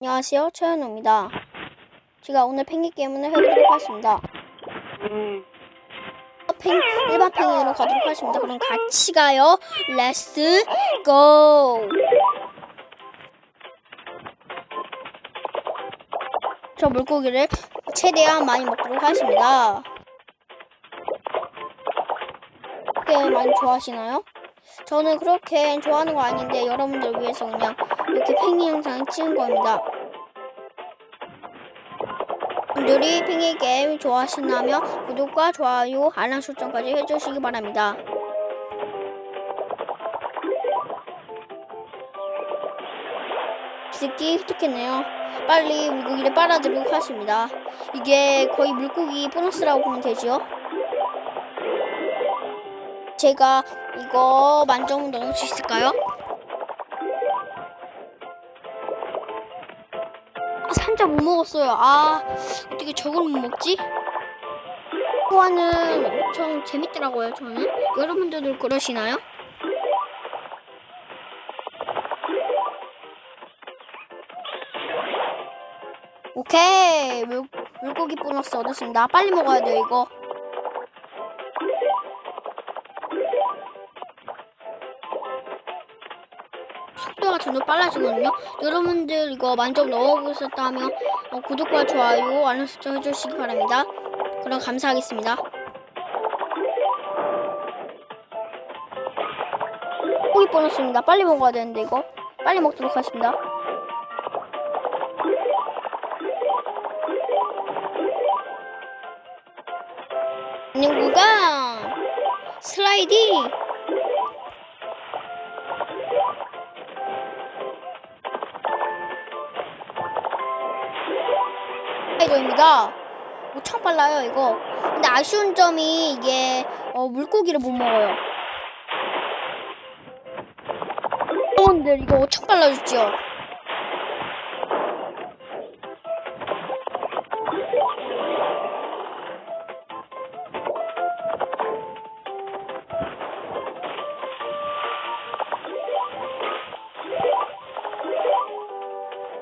안녕하세요, 최현우입니다. 제가 오늘 펭귄 게임을 해보도록 하겠습니다. 펭, 일반 펭귄으로 가도록 하겠습니다. 그럼 같이 가요. 렛츠 고! 저 물고기를 최대한 많이 먹도록 하겠습니다. 꽤 많이 좋아하시나요? 저는 그렇게 좋아하는 거 아닌데 여러분들 위해서 그냥 이렇게 펭귄 영상 찍은 겁니다. 분들이 펭귄 게임 좋아하신다면 구독과 좋아요, 알람 설정까지 해주시기 바랍니다. 새끼 획득했네요. 빨리 물고기를 빨아들이고 하십니다. 이게 거의 물고기 보너스라고 보면 되지요. 제가 이거 만점은 넣을 수 있을까요? 아, 산자 못 먹었어요. 아, 어떻게 저걸 못 먹지? 소화는 엄청 재밌더라고요, 저는. 여러분들도 그러시나요? 오케이. 물, 물고기 보너스 얻었습니다. 빨리 먹어야 돼요, 이거. 속도가 점점 빨라지거든요. 여러분들 이거 만점 넣어보셨다면 어, 구독과 좋아요, 알람 설정 해주시기 바랍니다. 그럼 감사하겠습니다. 고기 보너스입니다. 빨리 먹어야 되는데 이거 빨리 먹도록 하겠습니다. 구간 슬라이딩 이거입니다. 엄청 빨라요 이거. 근데 아쉬운 점이 이게 어, 물고기를 못 먹어요. 여러분들 이거 엄청 빨라졌죠?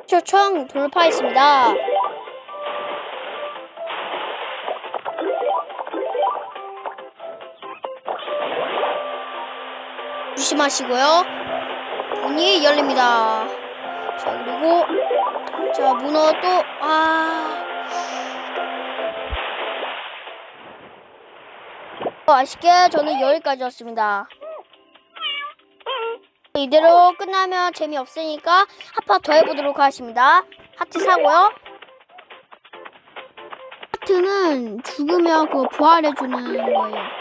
초청 돌파했습니다. 조심하시고요. 문이 열립니다. 자, 그리고, 자, 문어 또, 아. 어, 아쉽게 저는 여기까지 왔습니다. 이대로 끝나면 재미없으니까 한판 더 해보도록 하겠습니다. 하트 사고요. 하트는 죽으면 그거 부활해주는 거예요.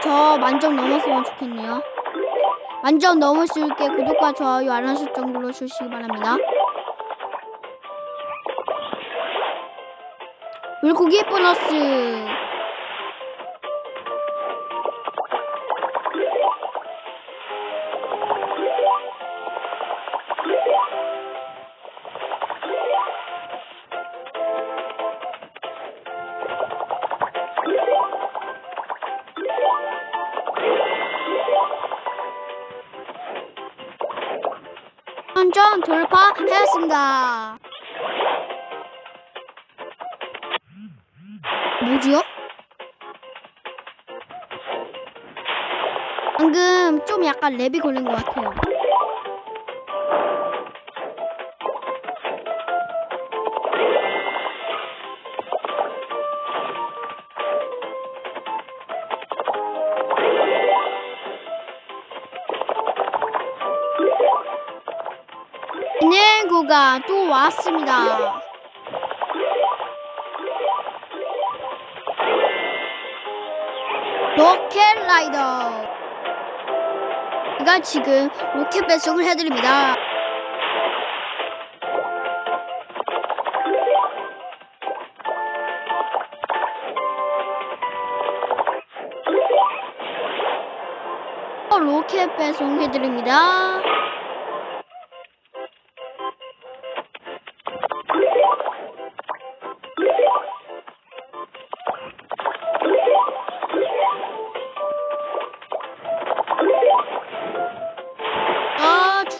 저 만점 넘었으면 좋겠네요. 만점 넘을 수 있게 구독과 좋아요, 알람 설정 눌러주시기 바랍니다. 물고기 보너스. 한점 돌파하였습니다. 뭐지요? 방금 좀 약간 랩이 걸린 것 같아요. 진행구가 또 왔습니다. 로켓 라이더. 제가 지금 로켓 배송을 해드립니다. 로켓 배송해드립니다.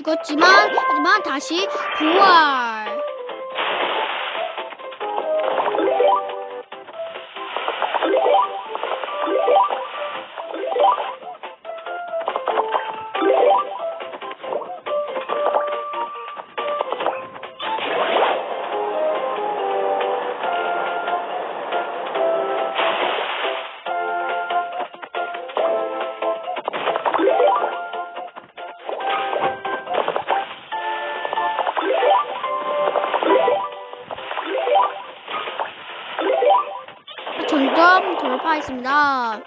죽었지만 하지만 다시 부활. 점점 돌파했습니다.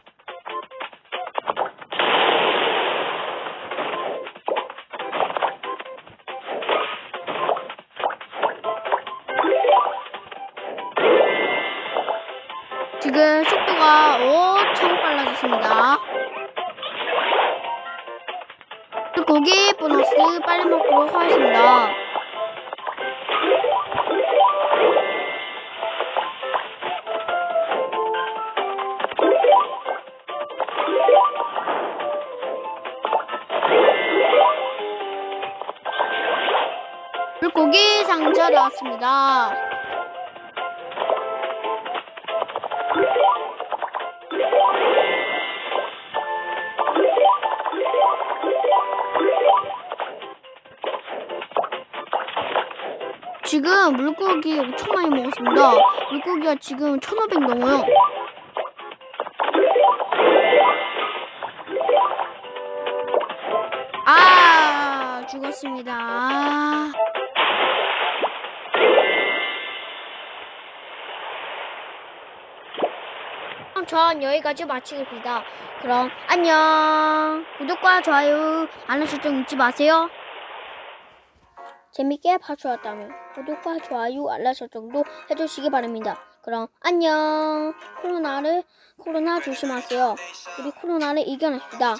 지금 속도가 엄청 빨라졌습니다. 고기 보너스 빨리 먹도록 하겠습니다. 상자 나왔습니다. 지금 물고기 엄청 많이 먹었습니다. 물고기가 지금 1500 넘어요. 아, 죽었습니다. 아. 그럼 전 여기까지 마치겠습니다. 그럼 안녕. 구독과 좋아요, 알람 설정 잊지 마세요. 재밌게 봐주셨다면 구독과 좋아요, 알람 설정도 해주시기 바랍니다. 그럼 안녕. 코로나를 코로나 조심하세요. 우리 코로나를 이겨냅시다.